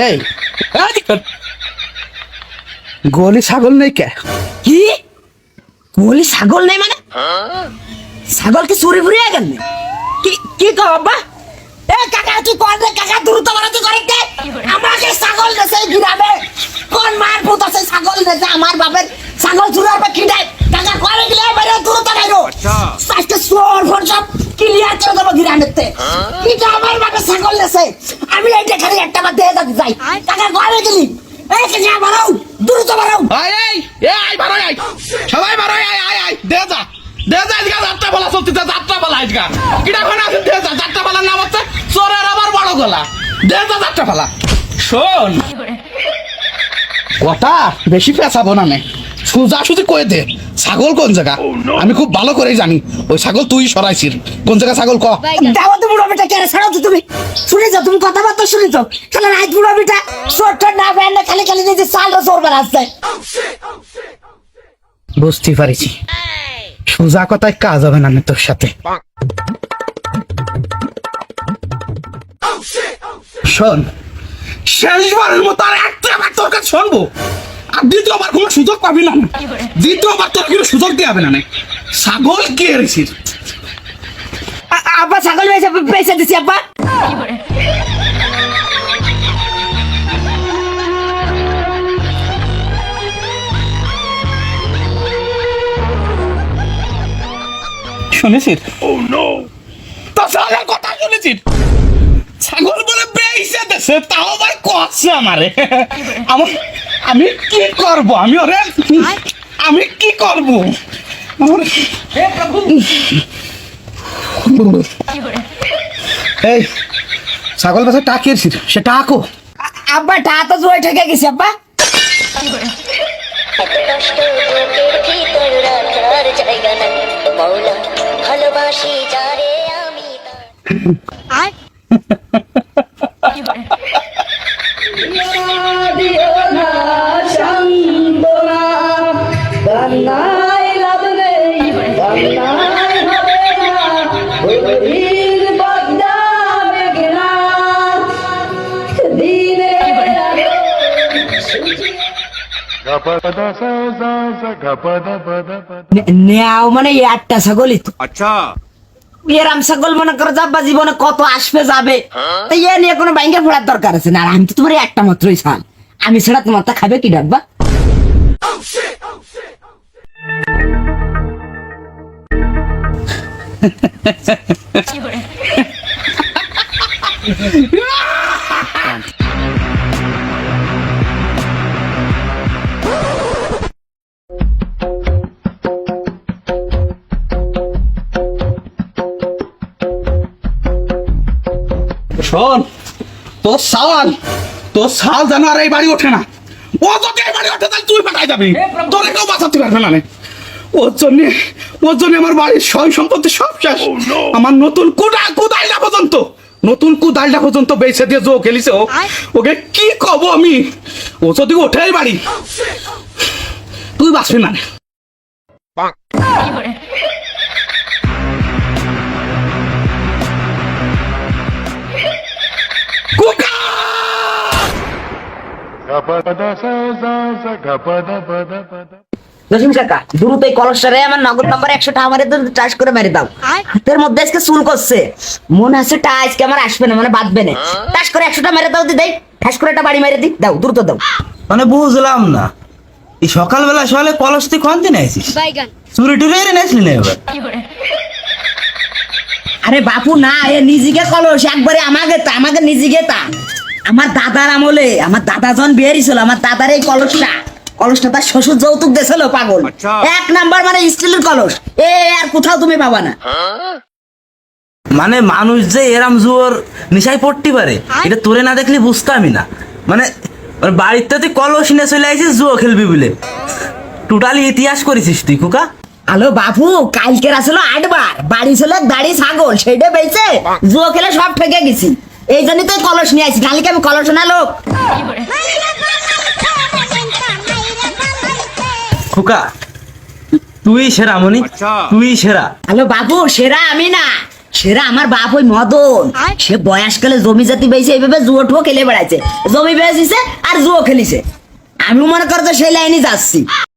এই গলি ছাগল নেই কে? কি? গলি ছাগল নেই মানে? ছাগল কি চুরি ফুরি গেল কি কি কব বাবা এ কাকা তুই কোন রে কাকা দ্রুত বাড়াতে করে কে আমাকে গ্রামেতে কিন্তু আমার বাপের ছাগল দেছে। আমি এইটা খালি একটা বার দিয়ে যেতে যাই। কাকা করে গেলি এই কাকা বাড়াও দ্রুত বাড়াও আয় এই এ আয়, বারো, আয়। সবাই বারো, আয় আয় আয়, দে যা। দে যা আজকে যাত্রা বলা চলতে যাত্রা বলা আজকে। কিটা কোন আছে, দে যা। যাত্রা বলার নাম হচ্ছে চোরের আবার বড় গলা। দে যা যাত্রা বলা। শোন। কথা বেশি পেঁচাবো না নে সোজা সুজি কয়ে দে ছাগল কোন জায়গা? আমি খুব ভালো করেই জানি। ওই ছাগল তুই সরাইছিস। কোন জায়গা ছাগল ক? দাও তো বুড়ো বেটা কেন ছাড়াও তো তুমি। শুনে যাও তুমি কথাবার্তা শুনে যাও তাহলে রাত বুড়ো বেটা চোর টোর না বেন না খালি খালি নিজে চাল চোর বেড়াচ্ছে। বুঝতে পারিছি। সোজা কথায় কাজ হবে না তোর সাথে। শোন শেষবারের মতো আর একটা বার তোর কাছে শুনব। আর দ্বিতীয়বার কোনো সুযোগ পাবি না। দ্বিতীয়বার তোর কোনো সুযোগ দিয়ে হবে না ছাগল কে রেছিস আব্বা ছাগল বেঁচে দিছি আব্বা। শুনেছিস? তো কথা শুনেছিস? ছাগল বলে বেইছে দেশে তাও আবার কচ্ছে আমারে। আমার আমি কি করব? আমি ওরে আমি কি করব? আমার- এই ছাগল বাসা টাকিয়েছিস সে টাকো আব্বা টা তো জোরে ঠেকে গেছি আব্বা। ভালোবাসি যারে আমি নেও মানে আটটা ছাগলই তো। আচ্ছা। এরাম ছাগল মনে করো যাব্বা জীবনে কত আসবে যাবে। তো ইয়ে নিয়ে কোনো ব্যাংকে ফোড়ার দরকার আছে না। আমি তো তোমার একটা মাত্রই ছাল। আমি ছাড়া তোমার তা খাবে কি ডাকবা? শোন তোর সাওয়াল তোর সাল আর এই বাড়ি ওঠে না। ও যদি এই বাড়ি ওঠে তাহলে তুই পাঠাই যাবি। তোর কেউ বাঁচাতে পারবে না। ওর জন্য ওর জন্য আমার বাড়ির সয় সম্পত্তি সব শেষ। আমার নতুন কুদা কুদাইলা পর্যন্ত। নতুন কুদাইলা পর্যন্ত বেঁচে দিয়ে জো খেলিছে ওকে কি কব আমি? ও যদি ওঠে বাড়ি। তুই বাঁচবি না। Gapada sa sa sa gapada pada pada. Jasim কাকা দ্রুত এই কলসটারে আমার নগদ নাম্বার একশো টাকা মারে চাষ করে মেরে দাও। হাতের মধ্যে আজকে চুল করছে। মনে আছে টা আজকে আমার আসবে না মানে বাঁধবে না। করে একশো টাকা মেরে দাও দি দেই। ঠাস করে একটা বাড়ি মেরে দি দাও দ্রুত দাও। মানে বুঝলাম না। এই সকালবেলা সকালে কলস তুই খনতে নাইছিস চুরি টুরি নাইছিলি না এবার? আরে বাপু না এ নিজেকে কলস একবারে আমাকে তা আমাকে নিজেকে তা। আমার দাদার আমলে আমার দাদা যখন বেরিয়েছিল আমার দাদার এই কলসটা। কলসটা তার শ্বশুর যৌতুক দিয়েছিল পাগল। এক নাম্বার মানে স্টিলের কলস। এ আর কোথাও তুমি পাবা না। মানে মানুষ যে এরাম জোর নিশায় পড়তে পারে এটা তোরে না দেখলে বুঝতামই না। মানে মানে বাড়িতে তুই কলস নিয়ে চলে আসিস জুয়ো খেলবি বলে। টোটালি ইতিহাস করেছিস তুই কুকা আলো বাবু কালকের আসলো আটবার। বাড়ি ছিল দাড়ি ছাগল সেইটা বেঁচে জুয়ো খেলে সব ঠেকে গেছি। এই জন্যই তো এই কলস নিয়ে আসি নাহলে কি আমি কলস না লোক? খুকা তুই সেরা মনি তুই সেরা। হ্যালো বাবু সেরা আমি না। সেরা আমার বাপ ওই মদন। সে বয়সকালে জমি জাতি বেয়েছে এইভাবে জুয়ো ঠুয়ো খেলে বেড়াইছে। জমি বেয়েছে আর জুয়ো খেলিছে। আমি মনে করতো সেই লাইনে যাচ্ছি।